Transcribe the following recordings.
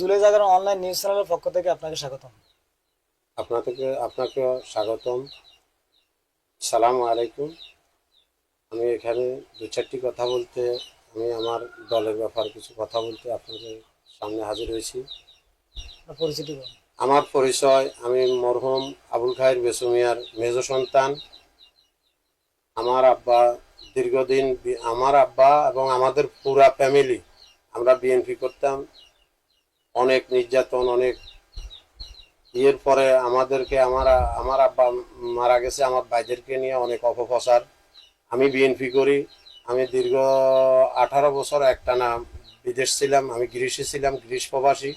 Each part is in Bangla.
জুলাই জাগরণ অনলাইন নিউজ চ্যানেলের পক্ষ থেকে আপনাকে স্বাগতম। আপনাকে আপনাকে স্বাগতম। সালাম আলাইকুম। আমি এখানে দু চারটি কথা বলতে আমি আমার দলের ব্যাপার কিছু কথা বলতে আপনাদের সামনে হাজির হয়েছি। পরিচিতি আমার পরিচয় আমি মরহুম আবুল খায়ের বেসুমিয়ার মেজ সন্তান। আমার আব্বা দীর্ঘদিন আমার আব্বা এবং আমাদের পুরা ফ্যামিলি আমরা বিএনপি করতাম। অনেক নির্যাতন অনেক ইয়ের পরে আমাদেরকে আমার আমার আব্বা মারা গেছে আমার ভাইদেরকে নিয়ে অনেক অপপ্রচার। আমি বিএনপি করি। আমি দীর্ঘ আঠারো বছর একটানা বিদেশ ছিলাম আমি গ্রীষ্মে ছিলাম গ্রীষ্ম প্রবাসী।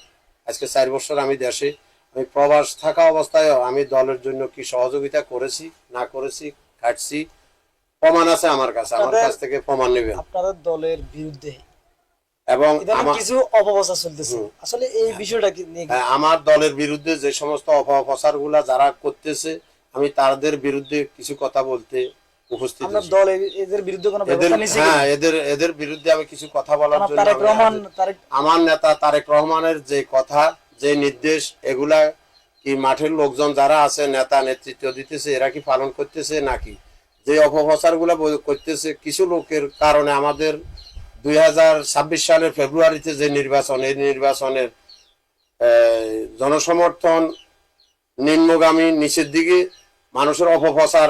আজকে চার বছর আমি দেশে। আমি প্রবাস থাকা অবস্থায়ও আমি দলের জন্য কি সহযোগিতা করেছি না করেছি খাটছি প্রমাণ আছে আমার কাছে। আমার কাছ থেকে প্রমাণ নেবেন। আপনাদের দলের বিরুদ্ধে এবং আমার কিছু অপপ্রচার চলতেছে। আসলে এই বিষয়টা হ্যাঁ, আমার দলের বিরুদ্ধে যে সমস্ত অপপ্রচারগুলা যারা করতেছে আমি তাদের বিরুদ্ধে কিছু কথা বলতে উপস্থিত দল এদের বিরুদ্ধে কোনো এদের ব্যবস্থা নিয়েছে কি? হ্যাঁ এদের এদের বিরুদ্ধে আমি কিছু কথা বলার জন্য তারেক রহমান আমার নেতা তারেক রহমানের যে কথা যে নির্দেশ এগুলা কি মাঠের লোকজন যারা আছে নেতা নেতৃত্ব দিতেছে এরা কি পালন করতেছে নাকি? যে অপপ্রচারগুলা করতেছে কিছু লোকের কারণে আমাদের দুই হাজার ছাব্বিশ সালের ফেব্রুয়ারিতে যে নির্বাচন এই নির্বাচনের জনসমর্থন নিম্নগামী নিচের দিকে মানুষের অপপ্রচার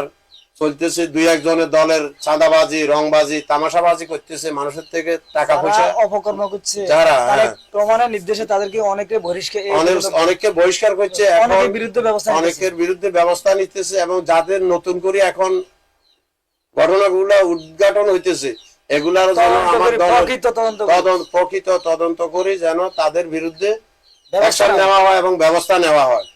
চলতেছে। দুই একজনের দলের চাঁদাবাজি রংবাজি তামাশাবাজি করতেছে মানুষের থেকে টাকা পয়সা। অপকর্ম করছে। যারা, হ্যাঁ। রহমানের নির্দেশে তাদেরকে অনেকে বহিষ্কার অনেককে বহিষ্কার করছে। অনেকের বিরুদ্ধে ব্যবস্থা অনেকের বিরুদ্ধে ব্যবস্থা নিতেছে এবং যাদের নতুন করে এখন ঘটনাগুলো উদ্ঘাটন হইতেছে এগুলার যেন আমার প্রকৃত তদন্ত করে। যেন তাদের বিরুদ্ধে অ্যাকশন নেওয়া। হয় এবং ব্যবস্থা নেওয়া হয়।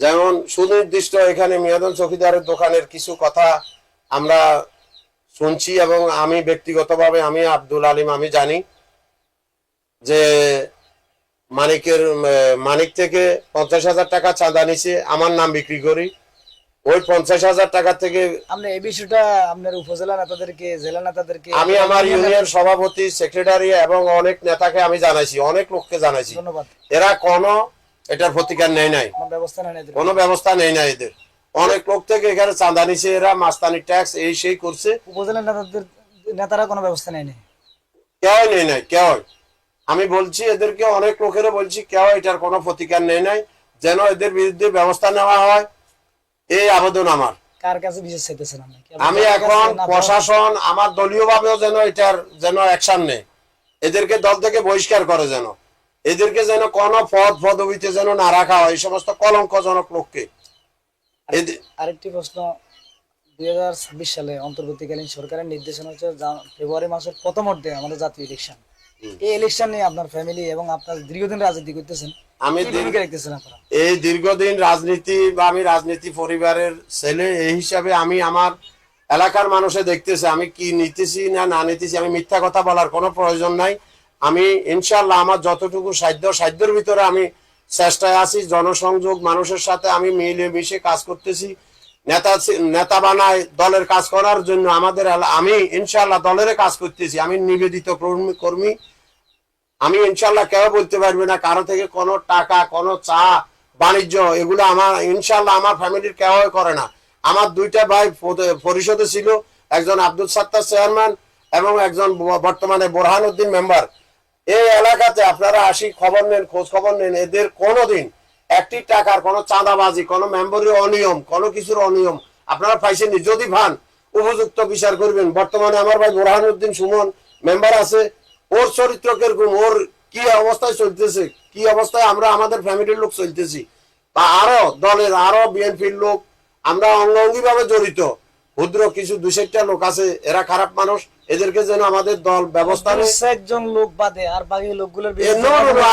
যেমন সুনির্দিষ্ট এখানে মিয়াদন চৌকিদারের দোকানের কিছু কথা আমরা শুনছি এবং আমি ব্যক্তিগতভাবে আমি আব্দুল আলিম আমি জানি যে মানিকের মানিক থেকে পঞ্চাশ হাজার টাকা চাঁদা নিছে আমার নাম বিক্রি করি। ওই পঞ্চাশ হাজার টাকা থেকে আপনি এই বিষয়টা আপনার উপজেলা নেতাদেরকে জেলা নেতাদেরকে আমি আমার ইউনিয়ন সভাপতি সেক্রেটারি এবং অনেক নেতাকে আমি জানাইছি অনেক লোককে জানাইছি। ধন্যবাদ। এরা কোনো এটার প্রতিকার নেই। নাই ব্যবস্থা এদের। কোনো ব্যবস্থা নেই এদের। অনেক লোক থেকে এখানে চাঁদা নিছে এরা মাস্তানি ট্যাক্স এই সেই করছে। উপজেলা নেতাদের নেতারা কোনো ব্যবস্থা নেয়নি কেউ নেই নাই কেউ। আমি বলছি এদেরকে অনেক লোকেরও বলছি কেউ এটার কোনো প্রতিকার নেই নাই যেন এদের বিরুদ্ধে ব্যবস্থা নেওয়া হয়। এই আবেদন আমার। কার কাছে বিশেষ চাইতেছেন আমি এখন প্রশাসন আমার দলীয় ভাবেও যেন এটার যেন অ্যাকশন নেই এদেরকে দল থেকে বহিষ্কার করে যেন। এদেরকে যেন কোনো পদ পদবিতে যেন না রাখা হয় এই সমস্ত কলঙ্কজনক লোককে। আরেকটি প্রশ্ন দুই হাজার ছাব্বিশ সালে অন্তর্বর্তীকালীন সরকারের নির্দেশনা হচ্ছে ফেব্রুয়ারি মাসের প্রথম অর্ধে আমাদের জাতীয় ইলেকশন এই ইলেকশন নিয়ে আপনার ফ্যামিলি এবং আপনার দীর্ঘদিন রাজনীতি করতেছেন। আমি এই দীর্ঘদিন রাজনীতি বা আমি রাজনীতি পরিবারের ছেলে এই হিসাবে আমি আমার এলাকার মানুষে দেখতেছে আমি কি নিতেছি না না নিতেছি আমি মিথ্যা কথা বলার কোনো প্রয়োজন নাই। আমি ইনশাল্লাহ আমার যতটুকু সাধ্য সাধ্যের ভিতরে আমি চেষ্টায় আছি জনসংযোগ মানুষের সাথে আমি মিলে মিশে কাজ করতেছি। নেতা নেতা বানায় দলের কাজ করার জন্য আমাদের আমি ইনশাল্লাহ দলের কাজ করতেছি আমি নিবেদিত কর্মী কর্মী। আমি ইনশাল্লাহ কেউ বলতে পারবে না কারও থেকে কোনো টাকা, কোনো চা, বাণিজ্য, এগুলো আমার ইনশাল্লাহ আমার ফ্যামিলির কেউ করে না। আমার দুইটা ভাই পরিষদে ছিল, একজন আব্দুল সাত্তার চেয়ারম্যান এবং একজন বর্তমানে বোরহান উদ্দিন মেম্বার। এই এলাকাতে আপনারা আসি, খবর নেন খোঁজ খবর নেন, এদের কোনোদিন একটি টাকার কোনো চাঁদাবাজি, কোনো মেম্বারের অনিয়ম, কোনো কিছুর অনিয়ম আপনারা পাইছেননি যদি ভান, উপযুক্ত বিচার করবেন। বর্তমানে আমার ভাই বোরহান উদ্দিন সুমন মেম্বার আছে। ওর চরিত্র কীরকম? ওর কি অবস্থায় চলতেছে? কি অবস্থায় আমরা আমাদের ফ্যামিলির লোক চলতেছি? বা আরও দলের আরও বিএনপির লোক আমরা অঙ্গি ভাবে জড়িত। ক্ষুদ্র কিছু দু চারটা লোক আছে এরা খারাপ মানুষ এদেরকে যেন আমাদের দল ব্যবস্থা একজন লোক বাদে আর বাকি লোকগুলোর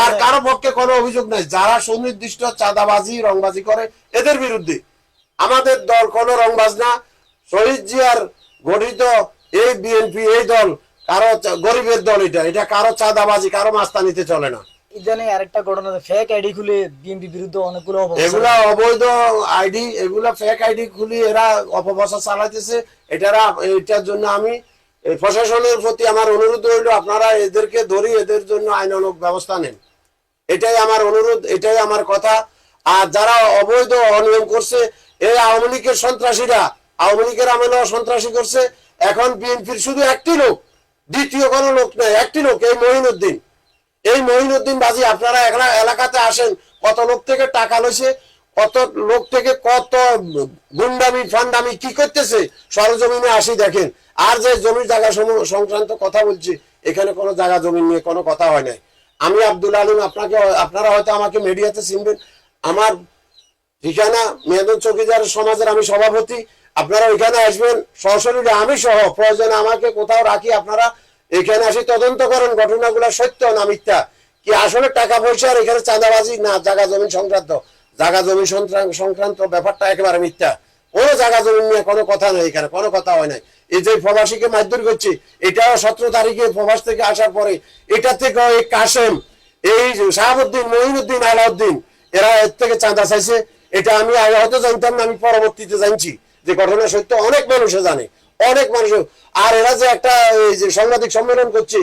আর কারও পক্ষে কোনো অভিযোগ নাই। যারা সুনির্দিষ্ট চাঁদাবাজি রংবাজি করে এদের বিরুদ্ধে। আমাদের দল কোনো রংবাজ না। শহীদ জিয়ার গঠিত এই বিএনপি এই দল কারও গরিবের দল এটা। এটা কারও চাঁদাবাজি কারও মাস্তানিতে চলে না। ইদানিং আরেকটা ঘটনা ফেক আইডি খুলে বিএনপি বিরুদ্ধে অনেকগুলো এগুলা অবৈধ আইডি এগুলা ফেক আইডি খুলি এরা অপপ্রচার চালাইতেছে। এটারা এটার জন্য আমি প্রশাসনের প্রতি আমার অনুরোধ রইল আপনারা এদেরকে ধরি এদের জন্য আইনানুগ ব্যবস্থা নেন। এটাই আমার অনুরোধ এটাই আমার কথা। আর যারা অবৈধ অনিয়ম করছে এই আওয়ামী লীগের সন্ত্রাসীরা আওয়ামী লীগের আমলে সন্ত্রাসী করছে। এখন বিএনপির শুধু একটি লোক দ্বিতীয় কোনো লোক নেই, একটি লোক, এই মহিনুদ্দিন। এই মহিনুদ্দিন বাজি, আপনারা এখন এলাকাতে আসেন, কত লোক থেকে টাকা লইছে, কত লোক থেকে কত গুন্ডামি, ফান্ডামি, কি করতেছে? সরজমিনে আসি দেখেন। আর যে জমির জায়গা সংক্রান্ত কথা বলছি, এখানে কোনো জায়গা জমি নিয়ে কোনো কথা হয় নাই। আমি আব্দুল আলিম, আপনাকে, আপনারা হয়তো আমাকে মিডিয়াতে চিনবেন। আমার ঠিকানা মেহদুল চৌকিদার সমাজের আমি সভাপতি। আপনারা ওইখানে আসবেন, সরাসরি আমি সহ, প্রয়োজনে আমাকে কোথাও রাখি, আপনারা এখানে আসি তদন্ত করেন, ঘটনাগুলো সত্য না মিথ্যা। কি আসলে টাকা পয়সার এখানে চাঁদাবাজি? না জায়গা জমি সংক্রান্ত। জায়গা জমি সংক্রান্ত- ব্যাপারটা একেবারে মিথ্যা। কোনো জায়গা জমি নিয়ে কোনো কথা নেই এখানে, কোনো কথা হয় নাই। এই যে প্রবাসীকে মারধর করছে, এটাও সতেরো তারিখে প্রবাস থেকে আসার পরে, এটা থেকে এই কাসেম এই শাহাবুদ্দিন, মহিনুদ্দিন, আলাউদ্দিন, এরা এর থেকে চাঁদা চাইছে। এটা আমি আগে হয়তো জানতাম না, আমি পরবর্তীতে জানছি। যে ঘটনা সত্য অনেক মানুষে জানে, অনেক মানুষ আর এরা যে একটা, এই যে সাংবাদিক সম্মেলন করছে,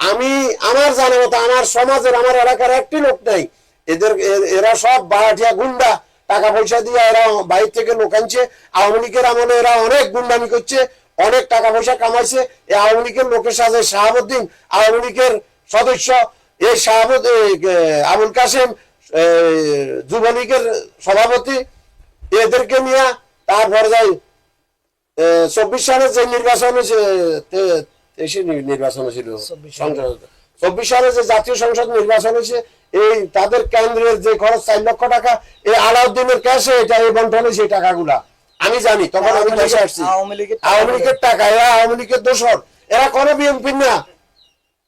আমি আমার জানা মতো আমার সমাজের, আমার এলাকার একটি লোক নাই। এদের এরা সব বাড়াটিয়া গুন্ডা, টাকা পয়সা দিয়ে এরা বাইরে থেকে লোক আনছে। আওয়ামী লীগের আমলে এরা অনেক গুন্ডামি করছে, অনেক টাকা পয়সা কামাইছে। এই আওয়ামী লীগের লোকের সাথে শাহাবুদ্দিন, আওয়ামী লীগের সদস্য, এই শাহাবুদ আবুল কাসেম যুবলীগের সভাপতি, এদেরকে নিয়ে তারপরে যাই চব্বিশ সালে যে নির্বাচন হয়েছে তেইশে নির্বাচন হয়েছিল চব্বিশ সালে। যে জাতীয় সংসদ নির্বাচন হয়েছে এই তাদের কেন্দ্রের যে খরচ চার লক্ষ টাকা এই আলাউদ্দিনের ক্যাশে এটা এই বন্টন হয়েছে এই টাকাগুলা। আমি জানি তখন আমি দেশে আসছি। আওয়ামী লীগের টাকা। এরা আওয়ামী লীগের দোষর। এরা কোনো বিএনপি না।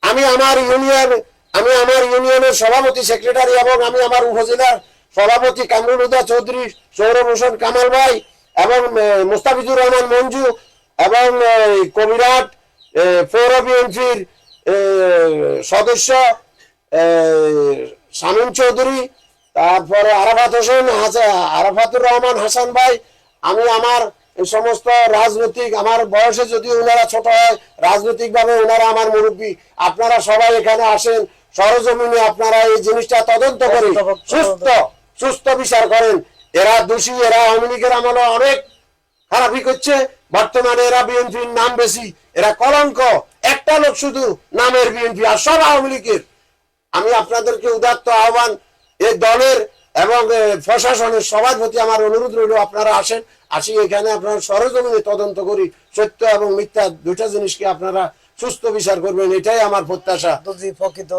আমি আমার ইউনিয়ন আমি আমার ইউনিয়নের সভাপতি সেক্রেটারি এবং আমি আমার উপজেলার সভাপতি কামরুল হুদা চৌধুরী সৌরভ হোসেন কামাল ভাই এবং মুস্তাফিজুর রহমান মঞ্জু এবং কবিরাট পৌর বিএনপির সদস্য শামীম চৌধুরী তারপরে আরাফাত হোসেন হাসা- আরাফাতুর রহমান হাসান ভাই আমি আমার সমস্ত রাজনৈতিক আমার বয়সে যদি ওনারা ছোট হয় রাজনৈতিকভাবে ওনারা আমার মুরব্বী আপনারা সবাই এখানে আসেন সরজমিনে আপনারা এই জিনিসটা তদন্ত করে সুস্থ সুস্থ বিচার করেন। এরা দোষী এরা আওয়ামী লীগের আমলে অনেক খারাপই করছে। বর্তমানে এরা বিএনপির নাম বেশি। এরা কলঙ্ক। একটা লোক শুধু নামের বিএনপি আর সব আওয়ামী লীগের। আমি আপনাদেরকে উদাত্ত আহ্বান এই দলের এবং প্রশাসনের সবার প্রতি আমার অনুরোধ রইল আপনারা আসেন আসি এখানে আপনারা সরজমিনে তদন্ত করি সত্য এবং মিথ্যা দুটা জিনিসকে আপনারা সুস্থ বিচার করবেন এটাই আমার প্রত্যাশা। যদি প্রকৃত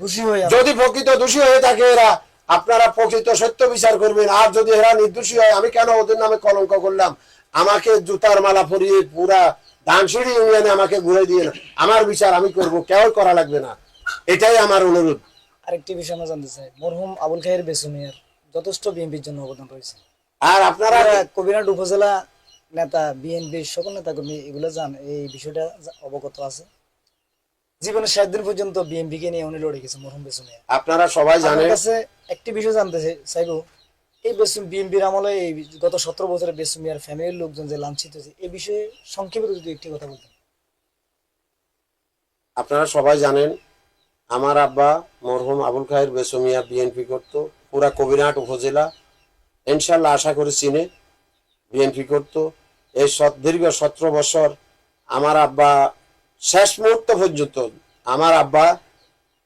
দোষী হয়ে যদি প্রকৃত দোষী হয়ে থাকে এরা আপনারা প্রকৃত সত্য বিচার করবেন। আর যদি এরা নির্দোষী হয় আমি কেন ওদের নামে কলঙ্ক করলাম? আমাকে জুতার মালা পরিয়ে পুরা ধানসিঁড়ি ইউনিয়নে আমাকে ঘুরে দিয়ে আমার বিচার আমি করব কেউ করা লাগবে না। এটাই আমার অনুরোধ। আরেকটি বিষয় আমরা জানতে চাই। মরহুম আবুল খায়ের বেসুমিয়ার যথেষ্ট বিএনপির জন্য অবদান রয়েছে। আর আপনারা কবিরাট উপজেলা নেতা বিএনপির সকল নেতা কর্মী এগুলো জান এই বিষয়টা অবগত আছে। জীবনের শেষ দিন পর্যন্ত বিএনপি কে নিয়ে উনি লড়ে গেছে মরহুম বেসুমিয়া আপনারা সবাই জানেন একটি বিষয় জানতে চাই- চাইব এই বেসুম বিএনপির আমলে এই গত সতেরো বছরে বেসুমিয়ার ফ্যামিলির লোকজন যে লাঞ্ছিত হয়েছে এই বিষয়ে সংক্ষেপে যদি একটি কথা বলতেন। আপনারা সবাই জানেন, আমার আব্বা মরহুম আবুল খায়ের বেসমিয়া বিএনপি করতো, পুরা কবিরহাট উপজেলা। ইনশাল্লাহ আশা করি চিনে বিএনপি করতো। এই দীর্ঘ সতেরো বছর আমার আব্বা শেষ মুহূর্ত পর্যন্ত, আমার আব্বা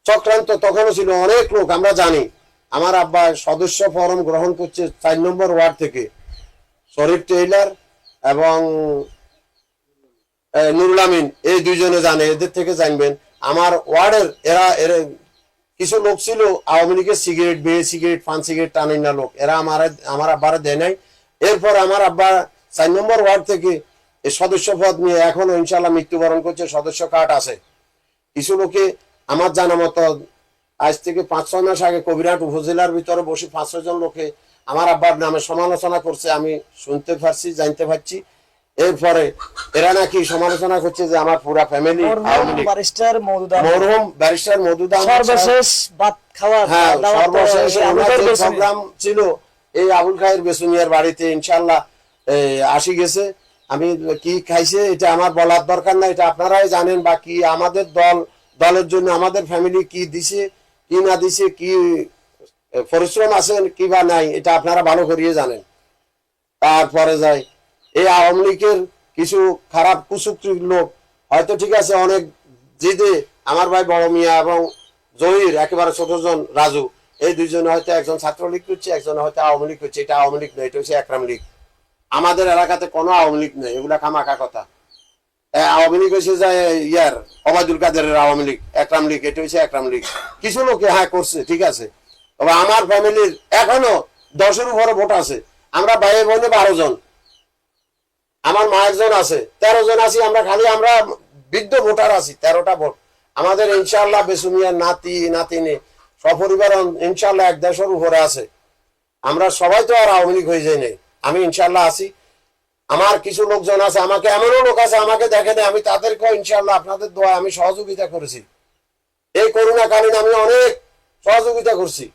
চক্রান্ত তখনও ছিল, অনেক লোক, আমরা জানি। আমার আব্বা সদস্য ফরম গ্রহণ করছে চার নম্বর ওয়ার্ড থেকে। শরীফ টেইলার এবং নুরুল আমিন, এই দুইজনে জানে, এদের থেকে জানবেন। আমার ওয়ার্ডের, এরা এরা কিছু লোক ছিল, আওয়ামী লীগের সিগারেট বেয়ে সিগারেট, পান সিগারেট টানেন না লোক। এরা আমার আমার আব্বারা দেয় নাই। এরপর আমার আব্বা চার নম্বর ওয়ার্ড থেকে সদস্য পদ নিয়ে এখনও ইনশাল্লাহ মৃত্যুবরণ করছে। সদস্য কার্ড আছে। কিছু লোকে আমার জানা মতো আজ থেকে পাঁচ ছয় মাস আগে কবিরাট উপজেলার ভিতরে বসে পাঁচ জন লোকে আমার আব্বার নামে সমালোচনা করছে আমি শুনতে পারছি জানতে পারছি। এরপরে এরা নাকি সমালোচনা করছে যে আমার পুরা ফ্যামিলি মরহুম ব্যারিস্টার মধুদা সর্বশেষ ভাত খাওয়া হ্যাঁ সর্বশেষ। প্রোগ্রাম ছিল এই আবুল খায়ের বেসুমিয়ার বাড়িতে ইনশাল্লাহ আসি গেছে। আমি কি খাইছে এটা আমার বলার দরকার নাই এটা আপনারাই জানেন বা কি আমাদের দল দলের জন্য আমাদের ফ্যামিলি কি দিছে। কি না দিছে, কি পরিশ্রম আছে কি বা নাই, এটা আপনারা ভালো করিয়ে জানেন। তারপরে যায়, এই আওয়ামী লীগের কিছু খারাপ কুচুক্তির লোক, হয়তো ঠিক আছে, অনেক জিদে, আমার ভাই বড় মিয়া এবং জহির, একেবারে ছোটজন রাজু, এই দুইজন হয়তো একজন ছাত্রলীগ করছে, একজন হয়তো আওয়ামী লীগ করছে, এটা আওয়ামী লীগ নয়, এটা হচ্ছে একরাম লীগ। আমাদের এলাকাতে কোনো আওয়ামী লীগ নেই, এগুলা খামাকা কথা। আওয়ামী লীগ হচ্ছে যে ইয়ার অবাদুল কাদেরের আওয়ামী লীগ, একরাম লীগ, এটা হচ্ছে একরাম লীগ। কিছু লোকে হ্যাঁ করছে, ঠিক আছে। তবে আমার ফ্যামিলির এখনও দশের উপরে ভোট আছে। আমরা ভাই বোনে বারো জন। আমার মা একজন আছে, তেরো জন আছি, আমরা খালি আমরা বৃদ্ধ ভোটার আছি, তেরোটা ভোট। আমাদের ইনশাল্লাহ বেসুমিয়ার নাতি, নাতিনি সপরিবার ইনশাল্লাহ এক দেশের উপরে আছে। আমরা সবাই তো আর আওয়ামী লীগ হয়ে যাই নাই। আমি ইনশাল্লাহ আছি। আমার কিছু লোকজন আছে আমাকে এমনও লোক আছে আমাকে দেখে নেই আমি তাদেরকেও ইনশাল্লাহ আপনাদের দোয়া আমি সহযোগিতা করেছি। এই করোনাকালীন আমি অনেক সহযোগিতা করছি।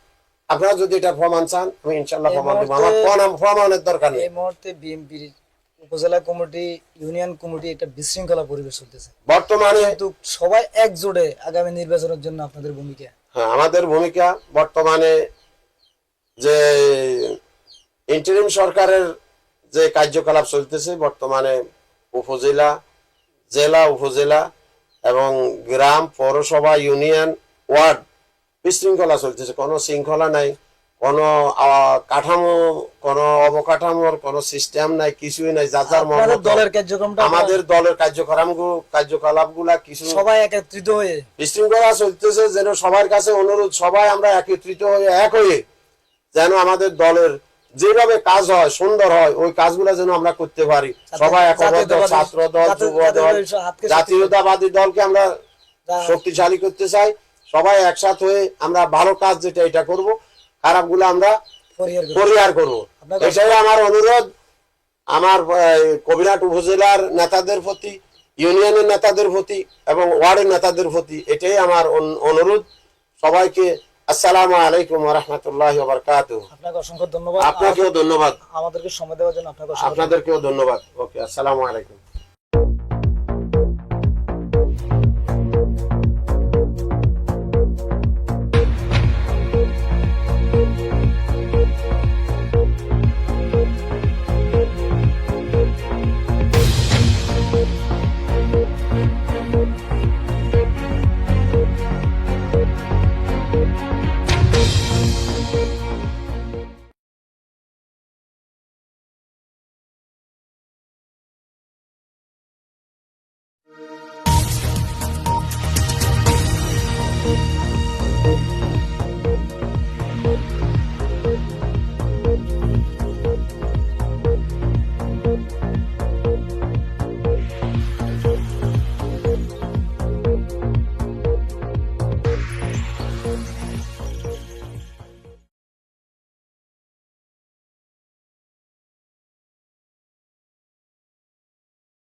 আপনারা যদি এটা প্রমাণ চান আমি ইনশাল্লাহ প্রমাণ দেবো। আমার প্রমাণ- প্রমাণের দরকার নেই। এই মুহূর্তে উপজেলা কমিটি ইউনিয়ন কমিটি একটা বিশৃঙ্খলা পরিবেশ চলতেছে। বর্তমানে কিন্তু সবাই একজোটে আগামী নির্বাচনের জন্য আপনাদের ভূমিকা। হ্যাঁ, আমাদের ভূমিকা বর্তমানে যে ইন্টারিম সরকারের যে কার্যকলাপ চলতেছে বর্তমানে উপজেলা জেলা উপজেলা এবং গ্রাম পৌরসভা ইউনিয়ন ওয়ার্ড বিশৃঙ্খলা চলতেছে। কোনো শৃঙ্খলা নাই কোনো কাঠামো কোনো অবকাঠামোর কোনো সিস্টেম নাই কিছুই নাই যা যার দলের কার্যক্রমটা আমাদের দলের কার্যক্রম কার্যকলাপগুলা কিছু সবাই একত্রিত হয়ে। বিশৃঙ্খলা চলতেছে যেন সবার কাছে অনুরোধ সবাই আমরা একত্রিত হয়ে এক হয়ে যেন আমাদের দলের যেভাবে কাজ হয় সুন্দর হয় ওই কাজগুলো যেন আমরা করতে পারি। সবাই ছাত্র দল যুব দল জাতীয়তাবাদী দলকে আমরা শক্তিশালী করতে চাই। সবাই একসাথ হয়ে আমরা ভালো কাজ যেটা এটা করব। খারাপগুলো আমরা পরিহার করে। পরিহার করব। এটাই আমার অনুরোধ। আমার কবিরাট উপজেলার নেতাদের প্রতি ইউনিয়নের নেতাদের প্রতি এবং ওয়ার্ডের নেতাদের প্রতি এটাই আমার অন- অনুরোধ। সবাইকে আসসালামু আলাইকুম রহমতুল্লাহ বারকাত আপনাকে অসংখ্য ধন্যবাদ। আপনাকেও ধন্যবাদ। আমাদেরকে সময় দেওয়ার জন্য আপনাকে আপনাদেরকেও ধন্যবাদ। ওকে আসসালামু আলাইকুম।